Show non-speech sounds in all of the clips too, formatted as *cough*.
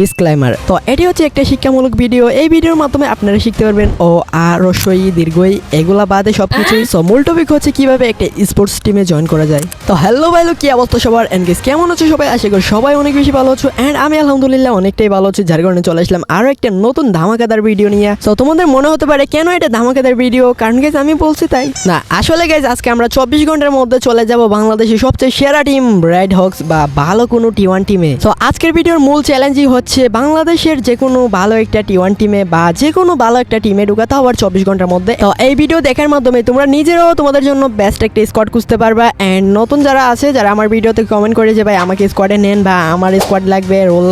Disclaimer তো এটি হচ্ছে একটা শিক্ষামূলক ভিডিও এই ভিডিওর মাধ্যমে আপনারা শিখতে পারবেন ও আর রসই দীর্ঘই এগুলা বাদে সবকিছুই। সো মূল টপিক হচ্ছে কীভাবে একটা স্পোর্টস টিমে জয়েন করা যায়। তো হ্যালো ভাইলো কি অবস্থা সবার? এন্ড গেস কেমন আছো সবাই? আশা করি সবাই অনেক বেশি ভালো আছো। এন্ড আমি আলহামদুলিল্লাহ অনেকটাই ভালো আছি। যার কারণে চলে আসলাম আরও একটা নতুন ধামাকাদার ভিডিও নিয়ে। তো তোমাদের মনে হতে পারে, কেন এটা ধামাকাদার ভিডিও কারণ গেস আমি বলছি তাই। না, আসলে গাইজ আজকে আমরা চব্বিশ ঘণ্টার মধ্যে চলে যাব বাংলাদেশের সবচেয়ে সেরা টিম রেড হক্স বা ভালো কোনো টি ওয়ান টিমে তো আজকের ভিডিওর মূল চ্যালেঞ্জই হচ্ছে বাংলাদেশের যে কোনো ভালো একটা টি ওয়ান টিমে বা যে কোনো ভালো একটা টিমে ঢুকাতে আবার চব্বিশ ঘণ্টার মধ্যে। তো এই ভিডিও দেখার মাধ্যমে তোমরা নিজেরাও তোমাদের জন্য বেস্ট একটা স্কোয়াড খুঁজতে পারবা। অ্যান্ড নতুন যারা আছে, যারা আমার ভিডিওতে কমেন্ট করে যে, ভাই, আমাকে স্কোয়াডে নেন বা আমার স্কোয়াড লাগবে রোল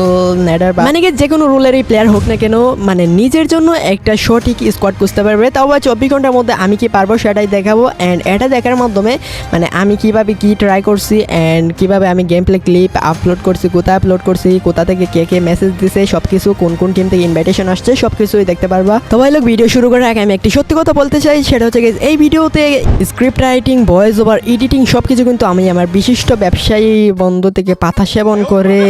নেডার বা মানে কি যে কোনো রোলেরই প্লেয়ার হোক না কেন মানে নিজের জন্য একটা সঠিক স্কোয়াড খুঁজতে পারবে। তাও বা চব্বিশ ঘণ্টার মধ্যে আমি কি পারব সেটাই দেখাবো। অ্যান্ড এটা দেখার মাধ্যমে মানে আমি কীভাবে কি ট্রাই করছি অ্যান্ড কীভাবে আমি গেম প্লে ক্লিপ আপলোড করছি, কোথায় আপলোড করছি, কোথা থেকে কে কে মেসেজ দিছে সব কিছু কোন কোন টিম থেকে ইনভাইটেশন আসছে সব কিছুই দেখতে পারবা। তো ভাই লোক ভিডিও শুরু করার আগে আমি একটি সত্যি কথা বলতে চাই, সেটা হচ্ছে এই ভিডিওতে script writing voice over editing সব কিছু কিন্তু আমি আমার বিশিষ্ট ব্যবসায়ী বন্ধু থেকে পাতা সেবন করে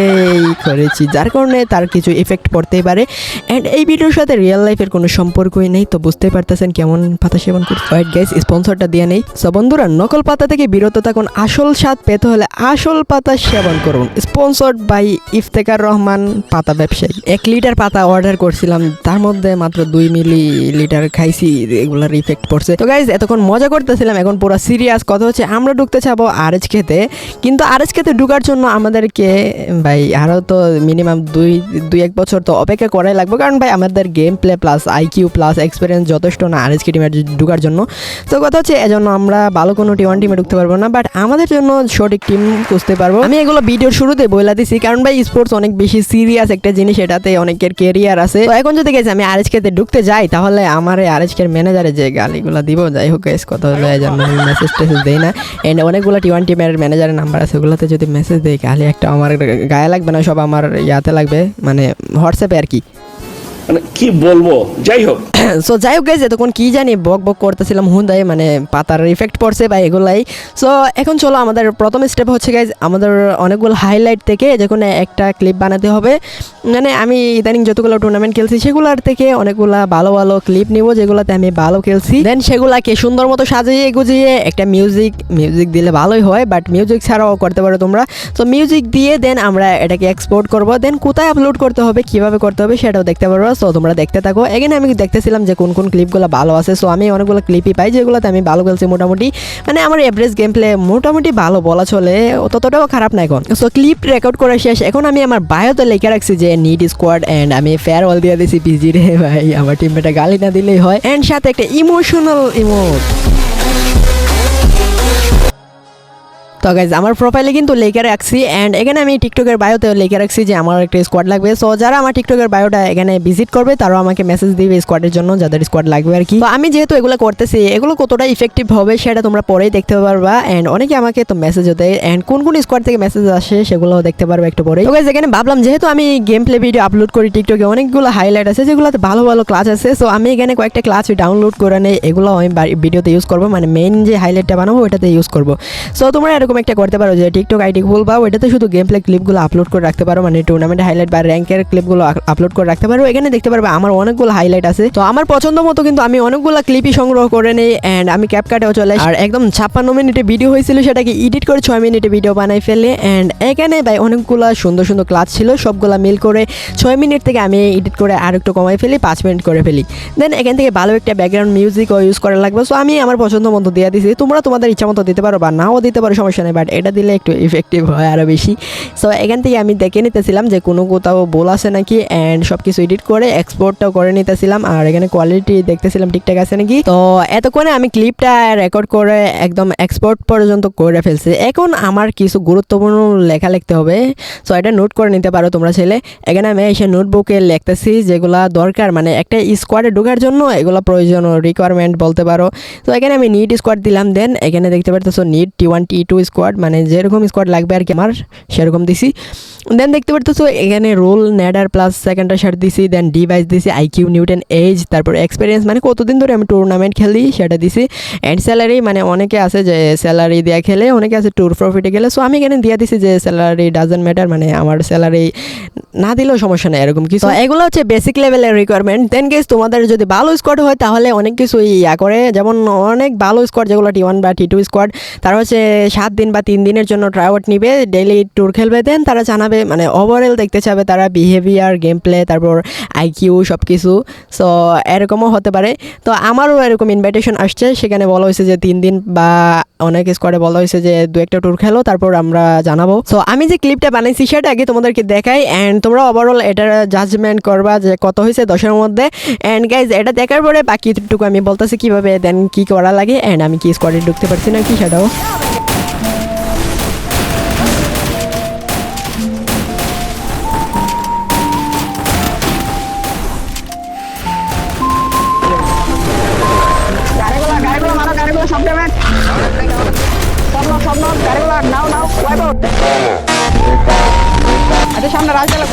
করেছি, যার কারণে তার কিছু এফেক্ট পড়তেই পারে। অ্যান্ড এই ভিডিওর সাথে রিয়েল লাইফের কোনো সম্পর্কই নেই, তো বুঝতে পারতেছেন কেমন পাতা সেবন করছি। হোয়াইট গাইস স্পন্সরটা দিয়ে নেই। সো বন্ধুরা, নকল পাতা থেকে বিরত থাকুন, আসল স্বাদ পেতে হলে আসল পাতা সেবন করুন। স্পন্সর্ড বাই ইফতেকার রহমান পাতা ব্যবসায়ী। এক লিটার পাতা অর্ডার করছিলাম, তার মধ্যে মাত্র দুই মিলি লিটার খাইছি, এগুলার ইফেক্ট পড়ছে। তো গাইজ এতক্ষণ মজা করতেছিলাম, এখন পুরো সিরিয়াস কথা হচ্ছে, আমরা ঢুকতে চাবো আরএচ খেতে। কিন্তু আর আরএচ খেতে ঢুকার জন্য আমাদেরকে, ভাই আরও তো মিনিমাম দুই দুই এক বছর তো অপেক্ষা করাই লাগবে। কারণ ভাই, আমাদের game play plus IQ plus experience যথেষ্ট না আরএচকে টিমে ঢুকার জন্য। তো কথা হচ্ছে, এজন্য আমরা ভালো কোনো টি ওয়ান টিমে ঢুকতে পারব না বাট আমাদের জন্য সঠিক টিম খুঁজতে পারব। আমি এগুলো ভিডিওর শুরুতে বইলা দিছি, কারণ ভাই স্পোর্টস অনেক বেশি সিরিয়াস একটা জিনিস এটাতে অনেকের কেরিয়ার আছে। তো এখন যদি গেছে আমি আরএচকেতে ঢুকতে যাই তাহলে আমার এই আরএচকের ম্যানেজারে যে গালিগুলো দিব যাই হোক এস কথা হলো এই জন্য আমি মেসেজ টেসেজ দিই না। এন্ড অনেকগুলো টি ওয়ান টিমের ম্যানেজারের নাম্বার আছে ওগুলোতে যদি মেসেজ দেয় গালি একটা আমার গায়ে লাগবে না সব আমার ইয়াতে লাগবে মানে হোয়াটসঅ্যাপে আর কি। মানে কি বলব? যাই হোক। *coughs* সো যাই হোক গেছে তখন কি জানি বক বক করতেছিলাম হুন্দাই মানে পাতার ইফেক্ট পড়ছে বা এগুলাই। সো এখন চলো আমাদের প্রথম স্টেপ হচ্ছে গাইজ আমাদের অনেকগুলো হাইলাইট থেকে যে কোনো একটা ক্লিপ বানাতে হবে মানে আমি ইদানিং যতগুলো টুর্নামেন্ট খেলছি, সেগুলোর থেকে অনেকগুলা ভালো ভালো ক্লিপ নিব, যেগুলোতে আমি ভালো খেলছি। দেন সেগুলাকে সুন্দর মতো সাজিয়ে গুজিয়ে একটা মিউজিক মিউজিক দিলে ভালোই হয় বাট মিউজিক ছাড়াও করতে পারো তোমরা। তো মিউজিক দিয়ে দেন আমরা এটাকে এক্সপোর্ট করব। দেন কোথায় আপলোড করতে হবে, কীভাবে করতে হবে সেটাও দেখতে পারব সো তোমরা দেখতে থাকো। এখানে আমি দেখতেছিলাম যে কোন কোন ক্লিপগুলো ভালো আছে। সো আমি অনেকগুলো ক্লিপই পাই যেগুলোতে আমি ভালো খেলছি মোটামুটি। মানে আমার এভারেজ গেম প্লে মোটামুটি ভালো বলা চলে। ততটাও খারাপ না এখন। সো ক্লিপ রেকর্ড করা শেষ। এখন আমি আমার বায়োতে লিখে রাখছি যে নিড স্কোয়াড অ্যান্ড আমি ফেয়ারওয়েল দিয়ে দিয়েছি পিজি রে ভাই। আমার টিমমেটে গালি না দিলেই হয়। অ্যান্ড সাথে একটা ইমোশনাল ইমোট তো গাইজ আমার প্রোফাইলে কিন্তু লেখে রাখছি অ্যান্ড এখানে আমি টিকটকের বায়োতে লেখে রাখছি যে আমার একটা স্কোয়াড লাগবে। সো যারা আমার টিকটকের বায়োটা এখানে ভিজিট করবে তারাও আমাকে মেসেজ দিবে স্কোয়াডের জন্য যাদের স্কোয়াড লাগবে আর কি। তো আমি যেহেতু এগুলো করতেছি এগুলো কতটা ইফেক্টিভ হবে সেটা তোমরা পরেই দেখতে পারবা অ্যান্ড অনেকে আমাকে তো মেসেজ দেয় অ্যান্ড কোন কোন স্কোয়াড থেকে মেসেজ আসে সেগুলো দেখতে পারবে একটু পরে তো guys, এখানে ভাবলাম যেহেতু আমি গেম প্লে ভিডিও আপলোড করি টিকটকে অনেকগুলো হাইলাইট আছে যেগুলোতে ভালো ভালো ক্লাস আছে। সো আমি এখানে কয়েকটা ক্লাস ডাউনলোড করে নেই এগুলো আমি ভিডিওতে ইউজ করব। মানে মেইন যে হাইলাইটটা বানাবো ওটাতে ইউজ করব। সো তোমরা এরকম একটা করতে পারো যে টিকটক আইডি খুলবা, ওইটাতে শুধু গেম প্লে ক্লিপগুলো আপলোড করে রাখতে পারো মানে টুর্নামেন্ট হাইলাইট বা র্যাঙ্কের ক্লিপগুলো আপলোড করে রাখতে পারো। এখানে দেখতে পারবে আমার অনেকগুলো হাইলাইট আছে। তো আমার পছন্দ মতো কিন্তু আমি অনেকগুলো ক্লিপই সংগ্রহ করে নেই অ্যান্ড আমি ক্যাপকাটেও চলে আসি। আর একদম ছাপ্পান্ন মিনিটে ভিডিও হয়েছিল, সেটাকে এডিট করে ছয় মিনিটে ভিডিও বানাই ফেলে অ্যান্ড এখানে ভাই অনেকগুলো সুন্দর সুন্দর ক্লাস ছিল, সবগুলা মিল করে ছয় মিনিট থেকে আমি এডিট করে আর একটু কমাই ফেলি, পাঁচ মিনিট করে ফেলি। দেন এখান থেকে ভালো একটা ব্যাকগ্রাউন্ড মিউজিকও ইউজ করা লাগবে। সো আমি আমার পছন্দ মতো দিয়ে দিছি। তোমরা তোমাদের ইচ্ছা মতো দিতে পারো বা নাও দিতে পারো, সমস্যা নেই বাট এটা দিলে একটু ইফেক্টিভ হয় আরও বেশি। সো এখান থেকে আমি দেখে নিতেছিলাম যে কোনো কোথাও বল আছে নাকি অ্যান্ড সব কিছু এডিট করে এক্সপোর্টটাও করে নিতেছিলাম, আর এখানে কোয়ালিটি দেখতেছিলাম ঠিকঠাক আছে নাকি। তো, এতক্ষণে আমি ক্লিপটা রেকর্ড করে একদম এক্সপোর্ট পর্যন্ত করে ফেলছি। এখন আমার কিছু গুরুত্বপূর্ণ লেখা লিখতে হবে। সো এটা নোট করে নিতে পারো তোমরা ছেলে এখানে আমি এসে নোটবুকে লিখতেছি যেগুলা দরকার মানে একটা স্কোয়াডে ঢোকার জন্য এগুলো প্রয়োজন রিকোয়ারমেন্ট বলতে পারো। তো এখানে আমি নিট স্কোয়াড দিলাম দেন এখানে দেখতে পারতেছো need T one T two squad মানে যেরকম স্কোয়াড লাগবে আর কি আমার সেরকম দিছি। দেন দেখতে পারতেছো, এখানে রোল নেডার প্লাস সেকেন্ডার শার্ট দিছি দেন ডিভাইস দিছি আইকিউ নিউটন এজ তারপর এক্সপিরিয়েন্স মানে কতদিন ধরে আমি টুর্নামেন্ট খেলি সেটা দিছি। অ্যান্ড স্যালারি মানে অনেকে আছে যে স্যালারি দেওয়া খেলে, অনেকে আছে ট্যুর প্রফিটে গেলে। সো আমি এখানে দিয়ে দিছি যে স্যালারি ডাজেন্ট ম্যাটার মানে আমার স্যালারি না দিলেও সমস্যা নেই, এরকম কিছু। এগুলো হচ্ছে বেসিক লেভেলের রিকোয়ারমেন্ট দেন গেস তোমাদের যদি ভালো স্কোয়াড হয়, তাহলে অনেক কিছু ইয়া করে। যেমন অনেক ভালো স্কোয়াড যেগুলো টি ওয়ান বা টি টু স্কোয়াড তারা হচ্ছে সাত দিন বা তিন দিনের জন্য ট্রাইআউট নিবে ডেইলি ট্যুর খেলবে। দেন তারা জানাবে মানে ওভারঅল দেখতে চাবে তারা বিহেভিয়ার গেম প্লে তারপর আইকিউ সব কিছু সো এরকমও হতে পারে। তো আমারও এরকম ইনভাইটেশন আসছে। সেখানে বলা হয়েছে যে তিন দিন বা অনেক স্কোয়াডে বলা হয়েছে যে দু একটা ট্যুর খেলো, তারপর আমরা জানাব। সো আমি যে ক্লিপটা বানাইছি সেটা আগে তোমাদেরকে দেখাই অ্যান্ড তোমরা ওভারঅল এটার জাজমেন্ট করবা যে কত হয়েছে দশের মধ্যে। অ্যান্ড গাইজ এটা দেখার পরে বাকিটুকু আমি বলতেছি কীভাবে দেন কি করা লাগে অ্যান্ড আমি কি স্কোয়াডে ঢুকতে পারছি না কি সেটাও।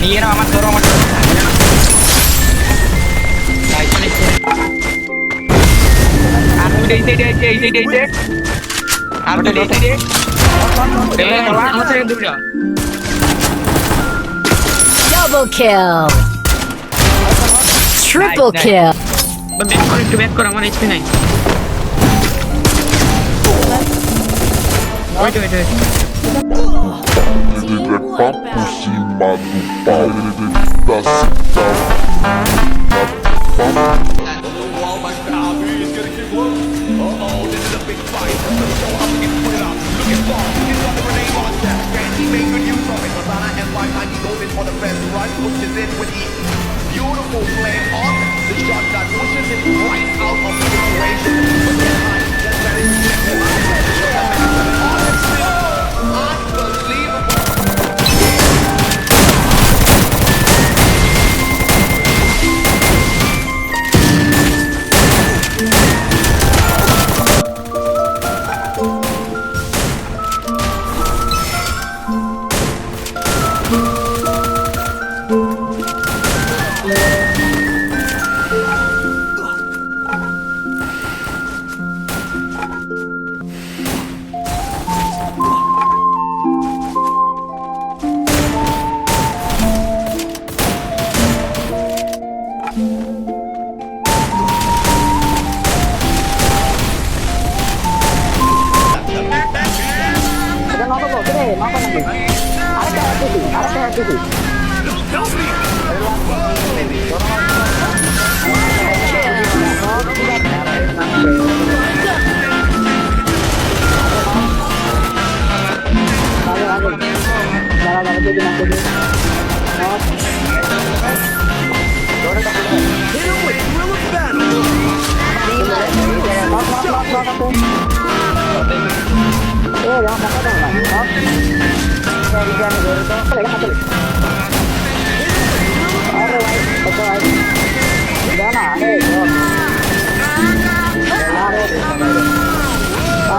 সাইডে আমার সাইডে দুটো। Double kill. Triple kill. Back কর একটু ব্যাক কর আমার এইচপি নাই। Wait wait wait Ele é papo cima do pau, ele tá sentado. Beautiful play on that. It. The shot that pushes him right out of the situation. But behind, just very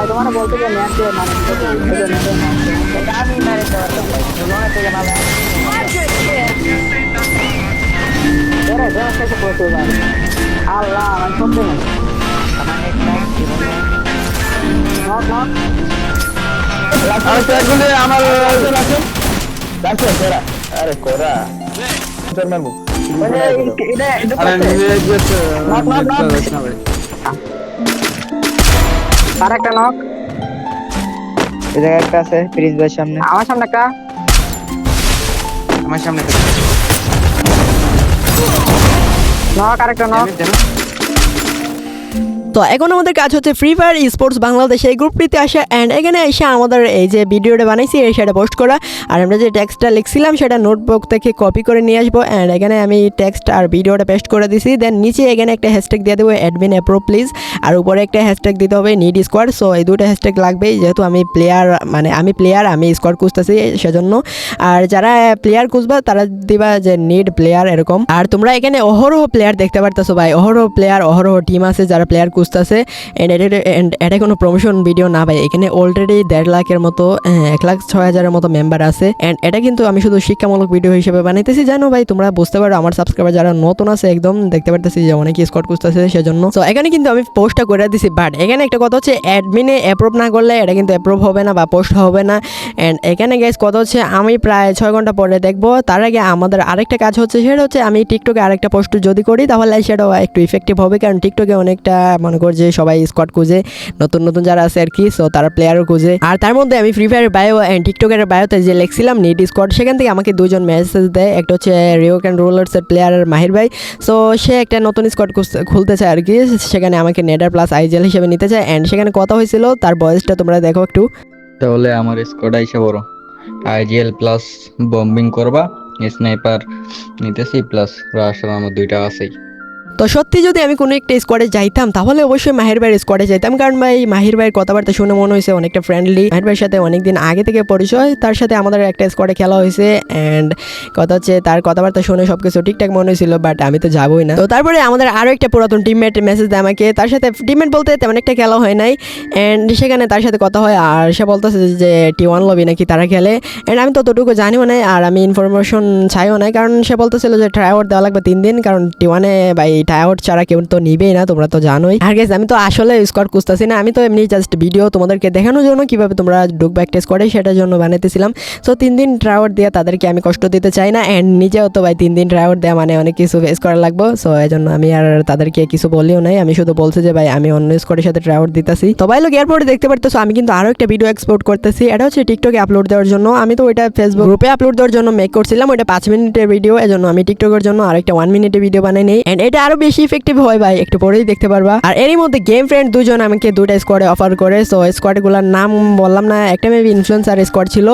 তোমার বলতে যে match দিয়ে মানে এটা আমি মেরে দেওয়ার জন্য থেকে ভালো এরে ড্যামেজ খাইছে প্রচুর ভাই আল্লাহ আমি শুনতে না নক নক আর একটা নক। এই জায়গায় একটা আছে প্রিন্স ভাইয়ের সামনে। আমার সামনে একটা। আমার সামনে নক আরেকটা নক। তো এখন আমাদের কাজ হচ্ছে ফ্রি ফায়ার স্পোর্টস বাংলাদেশে এই গ্রুপটিতে আসা অ্যান্ড এখানে এসে আমাদের এই যে ভিডিওটা বানাইছি সেটা পোস্ট করা। আর আমরা যে টেক্সটটা লিখছিলাম, সেটা নোটবুক থেকে কপি করে নিয়ে আসব। অ্যান্ড এখানে আমি টেক্সট আর ভিডিওটা পেস্ট করে দিছি। দেন নিচে এখানে একটা হ্যাশট্যাগ দিয়ে দেবো অ্যাডমিন অ্যাপ্রো প্লিজ আর উপরে একটা হ্যাশট্যাগ দিতে হবে নিড স্কোয়াড সো এই দুটো হ্যাশট্যাগ লাগবেই, যেহেতু আমি প্লেয়ার মানে আমি প্লেয়ার আমি স্কোয়াড খুঁজতেছি সেজন্য। আর যারা প্লেয়ার খুঁজবা, তারা দিবা যে নিড প্লেয়ার এরকম। আর তোমরা এখানে অহরহ প্লেয়ার দেখতে পারতেছো ভাই। অহরহ প্লেয়ার অহরহ টিম আছে যারা প্লেয়ার খুঁজতেছে এন্ড এটা কোনো প্রমোশন ভিডিও না ভাই এখানে অলরেডি দেড় লাখের মতো হ্যাঁ, এক লাখ ছয় হাজারের মতো মেম্বার আছে। অ্যান্ড এটা কিন্তু আমি শুধু শিক্ষামূলক ভিডিও হিসেবে বানাইতেছি। জানো ভাই তোমরা বুঝতে পারো আমার সাবস্ক্রাইবার যারা নতুন আছে একদম দেখতে পারতেছি যে অনেকে স্কট খুঁজতেছে সেজন্য। তো এখানে কিন্তু আমি পোস্টটা করে দিছি বাট এখানে একটা কথা হচ্ছে অ্যাডমিনে অ্যাপ্রুভ না করলে এটা কিন্তু অ্যাপ্রুভ হবে না বা পোস্ট হবে না। অ্যান্ড এখানে গ্যাস কথা হচ্ছে আমি প্রায় ছয় ঘণ্টা পরে দেখব। তার আগে আমাদের আরেকটা কাজ হচ্ছে সেটা হচ্ছে আমি টিকটকে আরেকটা পোস্ট যদি করি তাহলে সেটাও একটু ইফেক্টিভ হবে। কারণ টিকটকে অনেকটা মনে কর যে সবাই স্কট খুঁজে, নতুন নতুন যারা আছে আর কি সো তারা প্লেয়ারও খুঁজে। আর তার মধ্যে আমি ফ্রি ফায়ার বায়ো অ্যান্ড টিকটকের বায়োতে যে লিখছিলাম নেট স্কট সেখান থেকে আমাকে দুজন মেসেজ দেয়। একটা হচ্ছে রিও ক্যান রোলার্সের প্লেয়ার মাহির ভাই। সো সে একটা নতুন স্কট খুলতে চায় আর কি। সেখানে আমাকে নেডার প্লাস আইজেল হিসেবে নিতে চায়। অ্যান্ড সেখানে কথা হয়েছিল, তার বয়সটা তোমরা দেখো একটু। তাহলে আমার স্কোয়াড আইসা বড়। আইজিএল প্লাস বম্বিং করবা স্নাইপার নিতেছি প্লাস রাশার আমার দুইটা আছেই। তো সত্যি যদি আমি কোনো একটা স্কোয়াডে যাইতাম, তাহলে অবশ্যই মাহির ভাইয়ের স্কোয়াডে যাইতাম। কারণ ভাই, মাহির ভাইয়ের কথাবার্তা শুনে মনে হয়েছে অনেকটা ফ্রেন্ডলি মাহির ভাইয়ের সাথে অনেকদিন আগে থেকে পরিচয়, তার সাথে আমাদের একটা স্কোয়াডে খেলা হয়েছে। অ্যান্ড কথা হচ্ছে, তার কথাবার্তা শুনে সব কিছু ঠিকঠাক মনে হয়েছিল বাট আমি তো যাবোই না। তো তারপরে আমাদের আরও একটা পুরাতন টিমমেট মেসেজ দেয় আমাকে। তার সাথে টিমমেট বলতে তেমন একটা খেলা হয় নাই। অ্যান্ড সেখানে তার সাথে কথা হয়, আর সে বলতেছে যে টি ওয়ান লবি নাকি তারা খেলে? অ্যান্ড আমি ততটুকু জানিও নাই, আর আমি ইনফরমেশন চাইও নাই। কারণ সে বলতেছিল যে ট্রাই আউট দেওয়া লাগবে তিন দিন, কারণ টি ওয়ানে বা আউট ছাড়া কেউ তো নিবেই না, তোমরা তো জানোই। আর গেছে আমি তো আসলে স্কোয়াড খুঁজতেছি না, আমি তো এমনি জাস্ট ভিডিও তোমাদেরকে দেখানোর জন্য কীভাবে তোমরা ঢুকবে একটা স্কোয়াডে সেটার জন্য বানাইতেছিলাম। সো তিন দিন ট্রাই আউট দিয়ে তাদেরকে আমি কষ্ট দিতে চাই না অ্যান্ড নিজেও তো ভাই তিন দিন ট্রাই দেওয়া মানে অনেক কিছু ফেস করা লাগবে। সো এই জন্য আমি আর তাদেরকে কিছু বলিও নাই, আমি শুধু বলছি যে ভাই, আমি অন্য স্কোয়াডের সাথে ট্রাই আউট দিতেছি। তো ভাই লোক এয়ারপোর্টে দেখতে পারতেছো, আমি কিন্তু আরও একটা ভিডিও এক্সপোর্ট করতেছি, এটা হচ্ছে টিকটকে আপলোড দেওয়ার জন্য। আমি তো ওইটা ফেসবুক গ্রুপে আপলোড দেওয়ার জন্য মেক করছিলাম, ওইটা পাঁচ মিনিটের ভিডিও এজন্য আমি টিকটকের জন্য আরেকটা ওয়ান মিনিটের ভিডিও বানাই নেই। অ্যান্ড এটা আরও বেশি ইফেক্টিভ হয় ভাই, একটু পরেই দেখতে পারবা। আর এরই মধ্যে গেম ফ্রেন্ড দুজন আমাকে দুটা স্কোয়াডে অফার করে সো স্কোয়াডগুলোর নাম বললাম না, একটা মেবি ইনফ্লুয়েন্সার স্কোয়াড ছিল।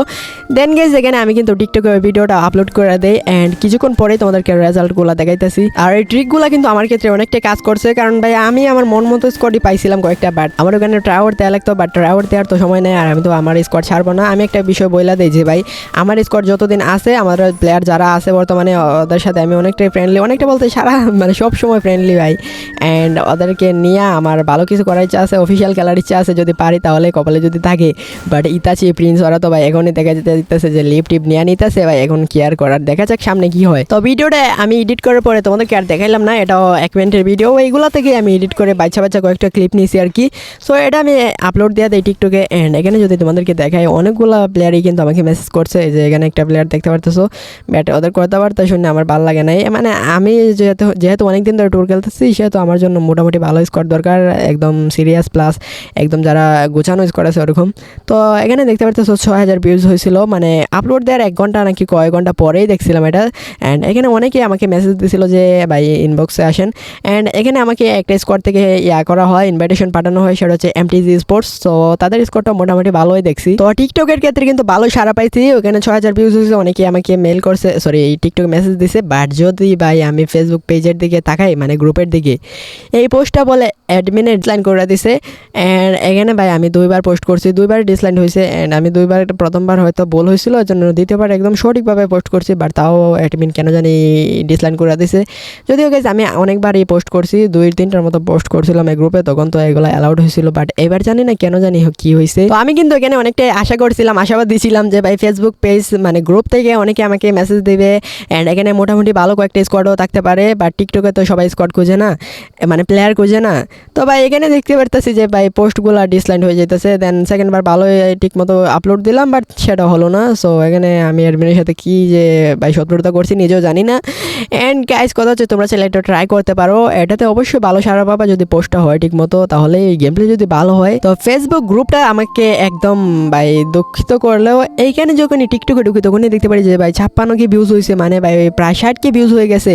দেন গেস এখানে আমি কিন্তু টিকটকে ভিডিওটা আপলোড করে দেই অ্যান্ড কিছুক্ষণ পরে তোমাদেরকে রেজাল্টগুলো দেখাইতেছি। আর এই ট্রিকগুলো কিন্তু আমার ক্ষেত্রে অনেকটা কাজ করছে, কারণ ভাই, আমি আমার মন মতো স্কোয়াডই পাইছিলাম কয়েকটা বাট আমার ওখানে ট্রাওয়ার দেওয়া লাগতো বাট ট্রাওয়ার দেওয়ার তো সময় নেই, আর আমি তো আমার স্কোয়াড ছাড়বো না। আমি একটা বিষয় বইলা দিই যে ভাই, আমার স্কোয়াড যতদিন আছে আমার প্লেয়ার যারা আছে বর্তমানে, ওদের সাথে আমি অনেকটাই ফ্রেন্ডলি অনেকটা বলতে সারা মানে সব সময় ফ্রেন্ডলি ভাই। অ্যান্ড ওদেরকে নিয়ে আমার ভালো কিছু করার ইচ্ছা আছে অফিসিয়াল খেলার ইচ্ছা আছে, যদি পারি তাহলে কপালে যদি থাকে। বাট ইতাচি প্রিন্স ওরা তো ভাই এখনই দেখা যেতে দিতেছে যে লিপ টিপ নিয়ে নিতেছে, ভাই, এখন কি আর করার? দেখা যাক সামনে কি হয়। তো ভিডিওটা আমি এডিট করার পরে তোমাদেরকে আর দেখাইলাম না, এটাও এক মিনিটের ভিডিও এইগুলো থেকে আমি এডিট করে বাচ্চা বাচ্চা কয়েকটা ক্লিপ নিয়েছি আর কি। সো এটা আমি আপলোড দিয়ে দিই টিকটকে অ্যান্ড এখানে যদি তোমাদেরকে দেখাই, অনেকগুলো প্লেয়ারই কিন্তু আমাকে মেসেজ করছে যে এখানে একটা প্লেয়ার দেখতে পারতেছো। ব্যাট ওদের কথাবার্তা শুনে আমার ভালো লাগে নাই। মানে আমি যেহেতু যেহেতু অনেকদিন ধরে ট্যুর খেলতেছি সেহেতু আমার জন্য মোটামুটি ভালো স্কোর দরকার, একদম সিরিয়াস প্লাস একদম যারা গোছানো স্কোর আছে ওরকম। তো এখানে দেখতে পারতেছো ছয় হাজার ভিউজ হয়েছিল মানে আপলোড দেওয়ার এক ঘণ্টা নাকি কয়েক ঘণ্টা পরেই দেখছিলাম এটা। অ্যান্ড এখানে অনেকেই আমাকে মেসেজ দিছিল যে, ভাই ইনবক্সে আসেন। অ্যান্ড এখানে আমাকে একটা স্কোর থেকে ইয়া করা হয় ইনভাইটেশন পাঠানো হয়, সেটা হচ্ছে এমটিজি স্পোর্টস তো তাদের স্কোরটা মোটামুটি ভালোই দেখছি। তো টিকটকের ক্ষেত্রে কিন্তু ভালো সারা পাইছি, ওখানে ছয় হাজার ভিউজ হয়েছে অনেকে আমাকে মেল করছে সরি টিকটক মেসেজ দিছে। বাট যদি, ভাই, আমি ফেসবুক পেজের দিকে তাকাই দেখাই মানে গ্রুপের দিকে। এই পোস্টটা বলে অ্যাডমিনে ডিসলাইন করে দিছে। অ্যান্ড এখানে ভাই, আমি দুইবার পোস্ট করছি, দুইবার ডিসলাইন হয়েছে অ্যান্ড আমি দুইবার, প্রথমবার হয়তো বল হয়েছিল ওই জন্য দ্বিতীয়বার একদম সঠিকভাবে পোস্ট করছি বাট তাও অ্যাডমিন কেন জানি ডিসলাইন করে দিছে। যদিও গেছে আমি অনেকবার এই পোস্ট করছি, দুই, তিনটার মতো পোস্ট করছিলাম এই গ্রুপে তখন তো এগুলো অ্যালাউড হয়েছিল বাট এবার জানি না কেন জানি কি হয়েছে তো আমি কিন্তু এখানে অনেকটাই আশা করছিলাম, আশাবাদ দিছিলাম যে ভাই ফেসবুক পেজ মানে গ্রুপ থেকে অনেকে আমাকে মেসেজ দেবে। অ্যান্ড এখানে মোটামুটি ভালো কয়েকটা স্কোয়াডও থাকতে পারে বাট টিকটকে তো সবাই স্কোয়াড খুঁজে না মানে প্লেয়ার খুঁজে না। তো ভাই, এখানে দেখতে পারতেছি যে ভাই পোস্টগুলো ডিসলাইন হয়ে যেতেছে দেন সেকেন্ডবার ভালো ঠিক মতো আপলোড দিলাম বাট সেটা হলো না। সো এখানে আমি অ্যাডমিনের সাথে কি যে ভাই শত্রুতা করছি নিজেও জানি না। অ্যান্ড গাইজ কথা হচ্ছে তোমরা চাইলে এটা ট্রাই করতে পারো। এটাতে অবশ্যই ভালো সারা পাবা যদি পোস্টটা হয় ঠিক মতো তাহলে এই গেম প্লে যদি ভালো হয়, তো ফেসবুক গ্রুপটা আমাকে একদম ভাই দুঃখিত করলেও, এইখানে যখনই টিকটকে ঢুকি তখনই দেখতে পারি যে ভাই ছাপ্পান্ন কি ভিউজ হয়েছে মানে ভাই প্রায় ষাট কি ভিউজ হয়ে গেছে।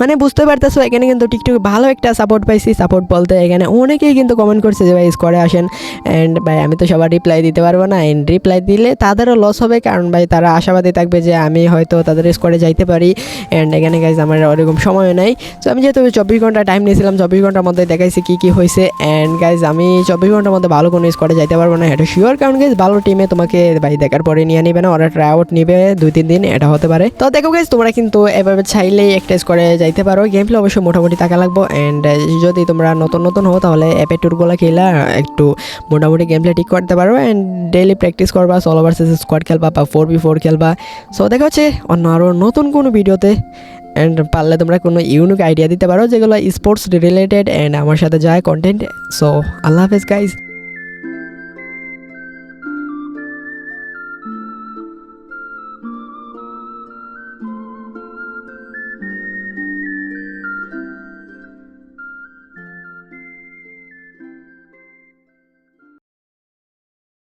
মানে বুঝতে পারতেছো, এখানে কিন্তু টিকটকে ভালো একটা সাপোর্ট পাইছি সাপোর্ট বলতে এখানে অনেকেই কিন্তু কমেন্ট করছে যে, ভাই স্কোয়ারে আসেন। অ্যান্ড ভাই, আমি তো সবার রিপ্লাই দিতে পারব না। অ্যান্ড রিপ্লাই দিলে তাদেরও লস হবে, কারণ, ভাই, তারা আশাবাদী থাকবে যে, আমি হয়তো তাদের স্কোয়ারে যাইতে পারি। অ্যান্ড এখানে গাইজ আমার ওরকম সময় নাই। তো আমি যেহেতু চব্বিশ ঘণ্টা টাইম নিয়েছিলাম, চব্বিশ ঘণ্টার মধ্যে দেখাইছি কী কী হয়েছে অ্যান্ড গাইজ আমি চব্বিশ ঘণ্টার মধ্যে ভালো কোনো স্কোয়াডে যাইতে পারব না। এটা শিওর কারণ গাইজ ভালো টিমে তোমাকে, ভাই, দেখার পরে নিয়ে নিবে না। ওরা ট্রাই আউট নিবে দুই, তিন দিন, এটা হতে পারে। তো দেখো গাইজ তোমরা কিন্তু এভাবে চাইলেই একটা স্কোয়াডে যাইতে পারো। গেম প্লে অবশ্যই মোটামুটি টাকা লাগবো অ্যান্ড যদি তোমরা নতুন নতুন হো তাহলে অ্যাপে ট্যুরগুলো খেলা, একটু মোটামুটি গেম প্লে ঠিক করতে পারো অ্যান্ড ডেইলি প্র্যাকটিস করবা সলো ভার্সেস স্কোয়াড খেলবা, বা ফোর বি ফোর খেলবা। সো দেখা হচ্ছে অন্য আরও নতুন কোনো ভিডিওতে অ্যান্ড পারলে তোমরা কোনো ইউনিক আইডিয়া দিতে পারো, যেগুলো স্পোর্টস রিলেটেড অ্যান্ড আমার সাথে যায় কন্টেন্ট সো আল্লাহ হাফেজ গাইজ